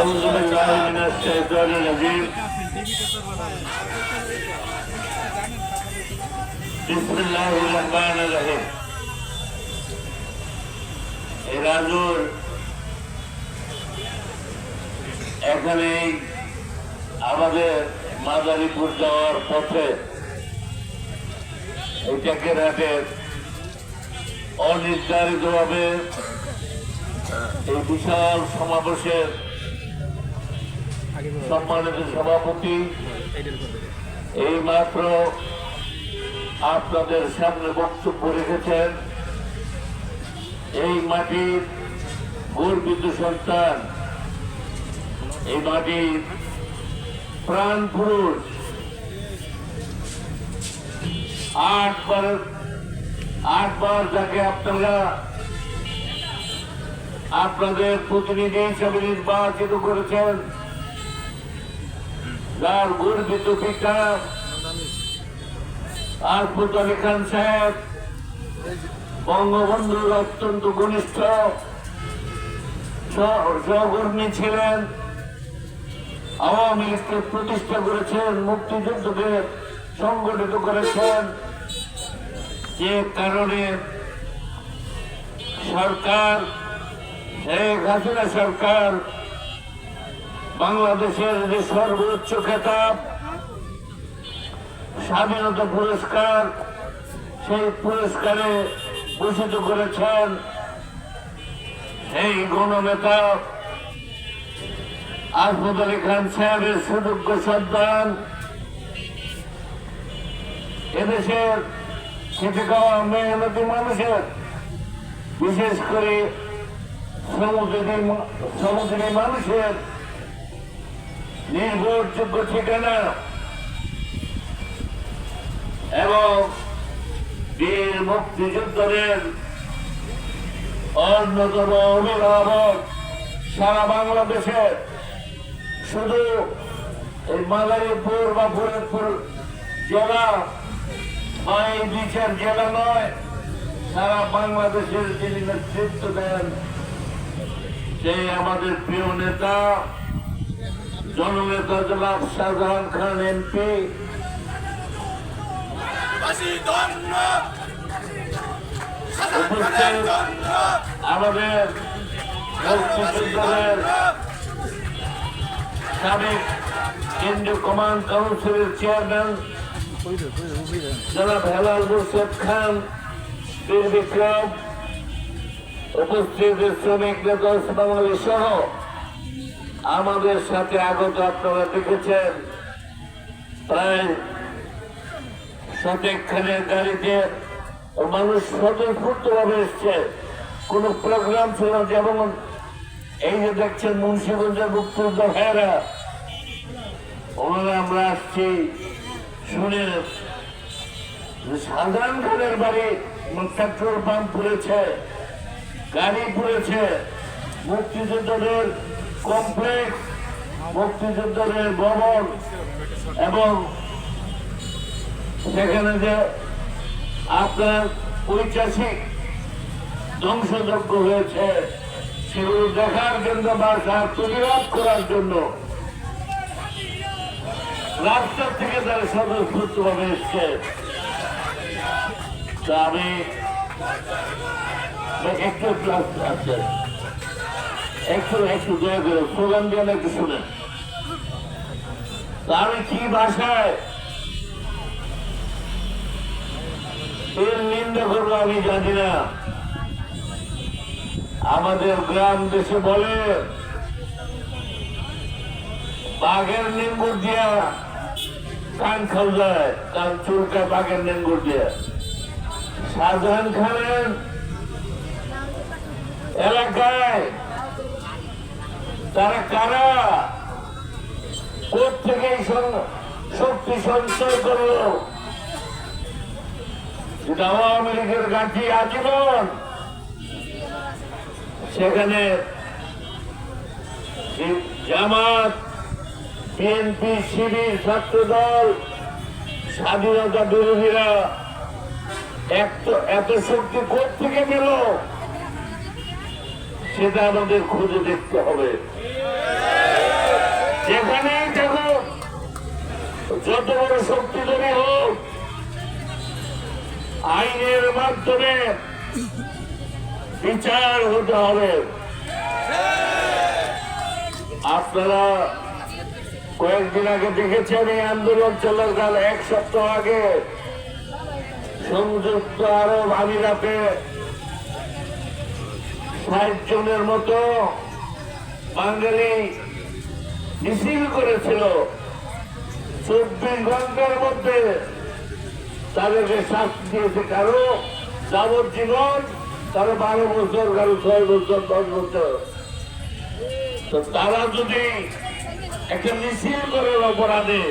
أعوذ بالله من الشيطان الرجيم بسم الله الرحمن الرحيم এই রাজুর এখানে আমাদের মাদারীপুর যাওয়ার পথে এই টেকেরহাটের অনির্ধারিতভাবে এই বিশাল সমাবেশের সম্মানিত সভাপতি, এই মাত্র আপনাদের সামনে বক্তব্য রেখেছেন, এই মাটির গর্বিত সন্তান, এই মাটির প্রাণ পুরুষ, আটবার আটবার যাকে আপনারা আপনাদের প্রতিনিধি হিসাবে নির্বাচিত করেছেন যার গর্বিত পিতা খান সাহেব, বঙ্গবন্ধুর অত্যন্ত ঘনিষ্ঠ সহকর্মী ছিলেন। আওয়ামী লীগকে প্রতিষ্ঠা করেছেন, মুক্তিযুদ্ধকে সংগঠিত করেছেন। যে কারণে সরকার, শেখ হাসিনা সরকার বাংলাদেশের যে সর্বোচ্চ খেতাব, স্বাধীনতা পুরস্কার, সেই পুরস্কারে ভূষিত করেছেন সেই গণনেতা আহমদ আলী খান সাহেবের সুযোগ্য সন্তান। এদেশের খেতে খাওয়া মেহনতি মানুষের, বিশেষ করে সমুদ্রী সমুদ্রী মানুষের নির্ভরযোগ্য ঠিকানা এবং বীর মুক্তিযুদ্ধের অন্যতম অভিভাবক সারা বাংলাদেশে। শুধু এই মাদারীপুর বা ফরিদপুর জেলা বা এই বিচার জেলা নয়, সারা বাংলাদেশের যিনি নেতৃত্ব দেন, সেই আমাদের প্রিয় নেতা জননেতা জনাব শাহজাহান খান এমপি। আমাদের সাবেক কেন্দ্রীয় কমান্ড কাউন্সিলের চেয়ারম্যান জনাব হেলাল মুর্শেদ খান বীর বিক্রম উপস্থিত শ্রমিক নেতা ওসমান আলী সহ আমাদের সাথে আগত আপনারা দেখেছেন, প্রায় শতেকখানের গাড়িতে মানুষ স্বতঃস্ফূর্ত ভাবে এসছে। কোন প্রোগ্রাম ছিল যেমন এই যে দেখছেন মুন্সিগঞ্জের মুক্তিযোদ্ধা ভাইয়েরা, ওনারা আমরা আসছি শুনে সাধারণ খানের বাড়ি পেট্রোল পাম্প পুড়েছে, গাড়ি পুড়েছে, মুক্তিযোদ্ধাদের কমপ্লেক্স মুক্তিযোদ্ধাদের ভবন এবং সেখানে যে আপনার ঐতিহাসিক ধ্বংসযজ্ঞ হয়েছে, সেগুলো দেখার জন্য বা তার প্রতিবাদ করার জন্য রাস্তা থেকে তারা স্বতঃস্ফূর্ত ভাবে এসছে। তা আমি একটু ক্লাস আছে। একটু একটু দয়া করে স্লোগান দিয়ে একটু আমি কি ভাষায় এর নিন্দা করব আমি জানি না। আমাদের গ্রাম দেশে বলে, বাঘের নেঙ্গুর দিয়া কান খাও যায় কান চুলকায় বাঘের নেঙ্গুর দিয়া। শাহজাহান খানের এলাকায় তারা কারা কোথেকে শক্তি সঞ্চয় করল? এটা আওয়ামী লীগের গাঠি আজীবন। সেখানে জামাত বিএনপি শিবির, ছাত্রদল, স্বাধীনতা বিরোধীরা এত এত শক্তি থেকে পেল? সেটা আমাদের খুঁজে দেখতে হবে। যেখানেই থাকুক যত বড় শক্তিধরী হোক, আইনের মাধ্যমে বিচার হতে হবে। আপনারা কয়েকদিন আগে দেখেছেন এই আন্দোলন চলার কাল, এক সপ্তাহ আগে সংযুক্ত আরব আমিরাতে ষাট জনের মতো বাঙালি মিছিল করেছিল। চব্বিশ ঘণ্টার মধ্যে তাদেরকে শাস্তি দিয়েছে। কারও যাবজ্জীবন কারও বারো বছর কারও ছয় বছর, দশ বছর। তো তারা যদি একটা মিছিল করে অপরাধে,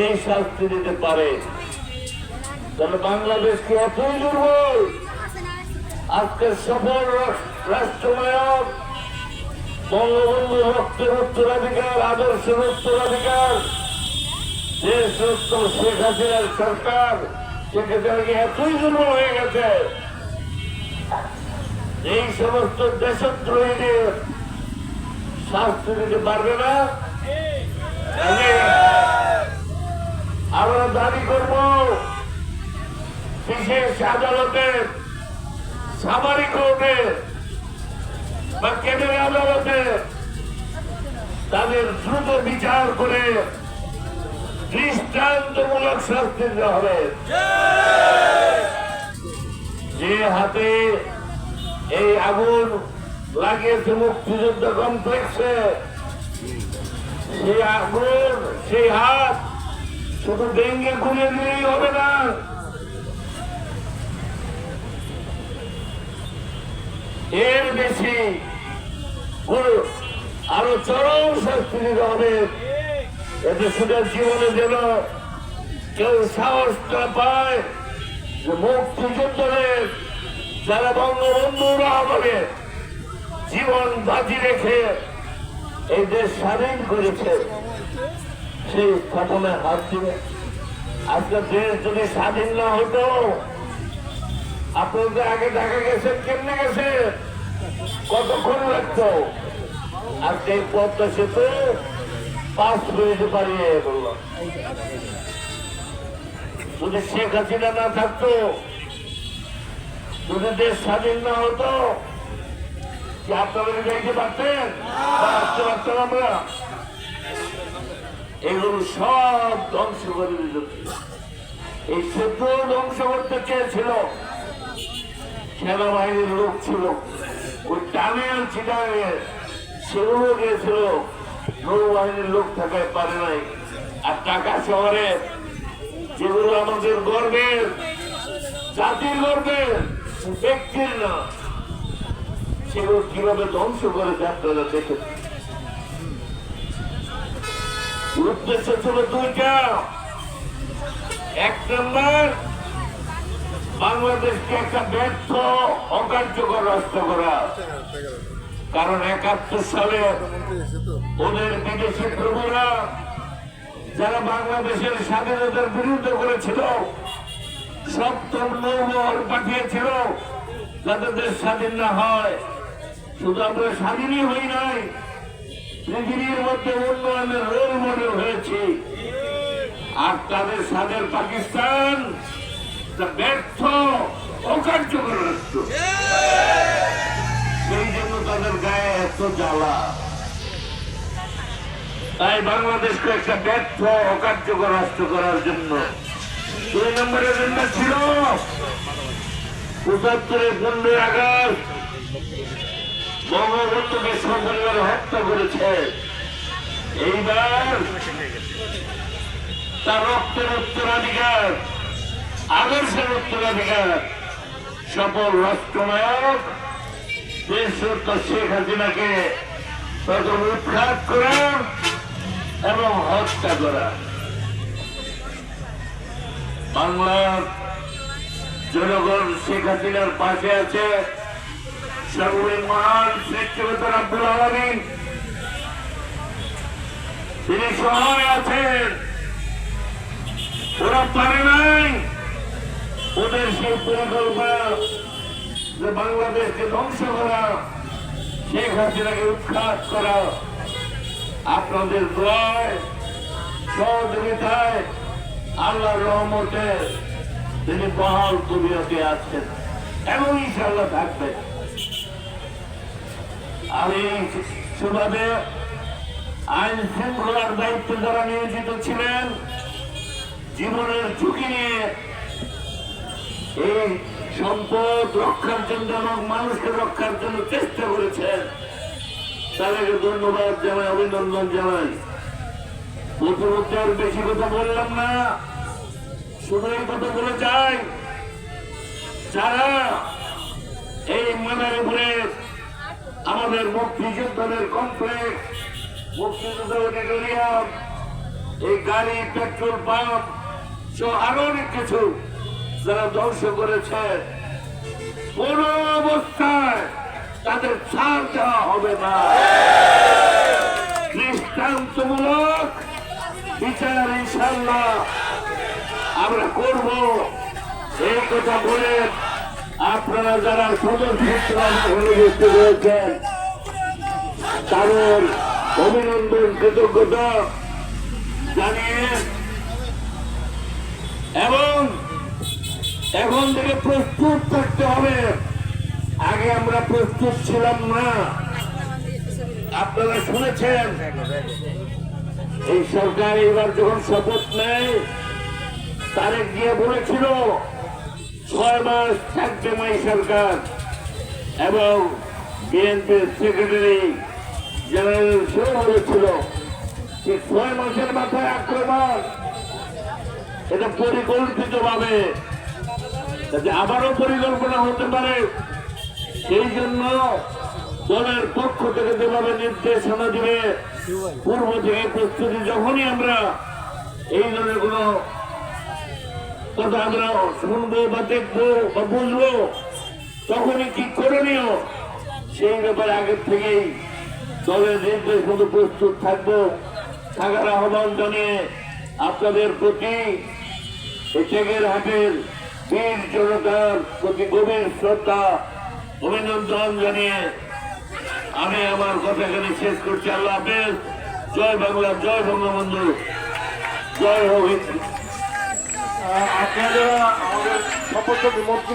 এই শাস্তি দিতে পারে। তাহলে বাংলাদেশ কি এতই দুর্বল? আজকের সফল রাষ্ট্রনায়ক বঙ্গবন্ধু রক্তের উত্তরাধিকার আদর্শের উত্তরাধিকার দেশ রত্ন শেখ হাসিনার সরকার সেক্ষেত্রে কি এতই দুর্বল হয়ে গেছে। এই সমস্ত দেশদ্রোহীদের শাস্তি দিতে পারবে না। আমরা দাবি করব, বিশেষ আদালতের সামারি কোর্টে বা কেন্দ্রীয় আদালতে তাদের দ্রুত বিচার করে দৃষ্টান্তমূলক শাস্তি দেওয়া হবে। যে হাতে এই আগুন লাগিয়েছে মুক্তিযুদ্ধ কমপ্লেক্সে, সেই আগুন, সেই হাত শুধু ডেঙ্গে ঘুরে দিলেই হবে না। এর বেশি আরও চরম শাস্তি দিতে হবে। এতে সুদের জীবনে যেন কেউ সাহস না পায় যে মুক্তিযুদ্ধের যারা বঙ্গবন্ধুরা হবে জীবন বাজি রেখে এই দেশ স্বাধীন করেছে, সেই স্থাপনে হাত দিবে। আজকে দেশ যদি স্বাধীন না হতো আপনাদের আগে দেখা গেছেন কেমনে গেছে? কতক্ষণ লাগতো? আর সেই পদ্মা সেতু পাঁচ মিনিটে পারিয়ে বলল যদি শেখ হাসিনা না থাকতো, যদি দেশ স্বাধীন না হতো, কি আপনারা দেখতে পারতেন? আসতে পারতাম আমরা। এগুলো সব ধ্বংস করে দিল। এই সেতু ধ্বংস করতে চেয়েছিল সেনাবাহিনীর লোক ছিল। ওই টানেল ছিটানে সেগুলো গিয়েছিল নৌবাহিনীর লোক থাকায় পারে নাই। আর ঢাকা শহরে যেগুলো আমাদের গর্বের, জাতির গর্বের, ব্যক্তির না, সেগুলো কীভাবে ধ্বংস করে আপনারা দেখেছেন উদ্দেশ্য ছিল দুইটা। এক নম্বর বাংলাদেশকে একটা ব্যর্থ, অকার্যকর রাষ্ট্র করা। কারণ একাত্তর সালে ওদের বিদেশি প্রভুরা যারা বাংলাদেশের স্বাধীনতার বিরুদ্ধে করেছিল সপ্তম নৌবহর পাঠিয়েছিল যাতে দেশ স্বাধীন না হয়। শুধু আমরা স্বাধীনই হই নাই, পৃথিবীর মধ্যে উন্নয়নের রোল মডেল হয়েছি। আর তাদের স্বাধীন পাকিস্তান তা ব্যর্থ অকার্যকর রাষ্ট্র সেই জন্য তাদের গায়ে এত জ্বালা। তাই বাংলাদেশকে একটা ব্যর্থ অকার্যকর রাষ্ট্র করার জন্য দুই নম্বর এজেন্ডা ছিল পঁচাত্তরের পনেরোই আগস্ট বঙ্গবন্ধুকে সপরিবার হত্যা করেছে। এইবার তার রক্তের উত্তরাধিকার আদর্শের উত্তরাধিকার সফল রাষ্ট্রনায়ক শেখ হাসিনাকে প্রথম উৎখাত করা এবং হত্যা করা। বাংলার জনগণ শেখ হাসিনার পাশে আছে। সর্বদিন মহান সৃষ্টিকর্তা আব্দুল আলমিন। তিনি সহায় আছেন। ওরা পারে নাই। ওদের সেই পরিকল্পনা যে বাংলাদেশকে ধ্বংস করা, শেখ হাসিনাকে উৎখাত করা, আপনাদের দোয়ায়, সহযোগিতায় আল্লাহর রহমতে তিনি বহাল দুনিয়াতে আছেন। এবং ইনশাল্লাহ থাকবেন আমি সুবাদে আইন শৃঙ্খলার দায়িত্বে যারা নিয়োজিত ছিলেন, জীবনের ঝুঁকি নিয়ে এই সম্পদ রক্ষার জন্য এবং মানুষকে রক্ষার জন্য চেষ্টা করেছেন তাদেরকে ধন্যবাদ জানাই, অভিনন্দন জানাই। প্রতিমধ্যে আর বেশি কথা বললাম না। শুধু এই কথা বলে যাই, যারা এই মানারীপুরে আমাদের মুক্তিযোদ্ধাদের কমপ্লেক্স মুক্তিযুদ্ধ অডিটোরিয়াম এই গাড়ি, পেট্রোল পাম্প, সহ আরও অনেক কিছু যারা ধ্বংস করেছে, কোন অবস্থায় তাদের ছাড় দেওয়া হবে না। দৃষ্টান্তমূলক বিচার ইনশাল্লাহ আমরা করব। এই কথা বলে আপনারা যারা হলে বুঝতে পেরেছেন তাদের অভিনন্দন, কৃতজ্ঞতা জানিয়ে এবং এখন থেকে প্রস্তুত থাকতে হবে। আগে আমরা প্রস্তুত ছিলাম না। আপনারা শুনেছেন? এই সরকার এবার যখন শপথ নেয়, তারেক গিয়ে বলেছিল, ছয় মাস থাকবে মাই সরকার এবং বিএনপির সেক্রেটারি জেনারেল সেও বলেছিল যে ছয় মাসের মাথায় আক্রমণ। এটা পরিকল্পিত ভাবে যাতে আবারও পরিকল্পনা হতে পারে। সেই জন্য দলের পক্ষ থেকে যেভাবে নির্দেশনা দিবে, পূর্ব থেকে প্রস্তুতি যখনই আমরা এই ধরনের কোনো কথা আমরা শুনব বা দেখব বা বুঝব, তখনই কি করণীয়, সেই ব্যাপারে আগের থেকেই দলের নির্দেশ মতো প্রস্তুত থাকব। থাকার আহ্বান জানিয়ে আপনাদের প্রতি টেকের হাটের বীর জনতার প্রতি গভীর শ্রদ্ধা, অভিনন্দন জানিয়ে আমি আমার কথা এখানে শেষ করছি। আল্লাহ হাফেজ। জয় বাংলা, জয় বঙ্গবন্ধু। জয় হোক আপনারা আমাদের শপথ মন্ত্রী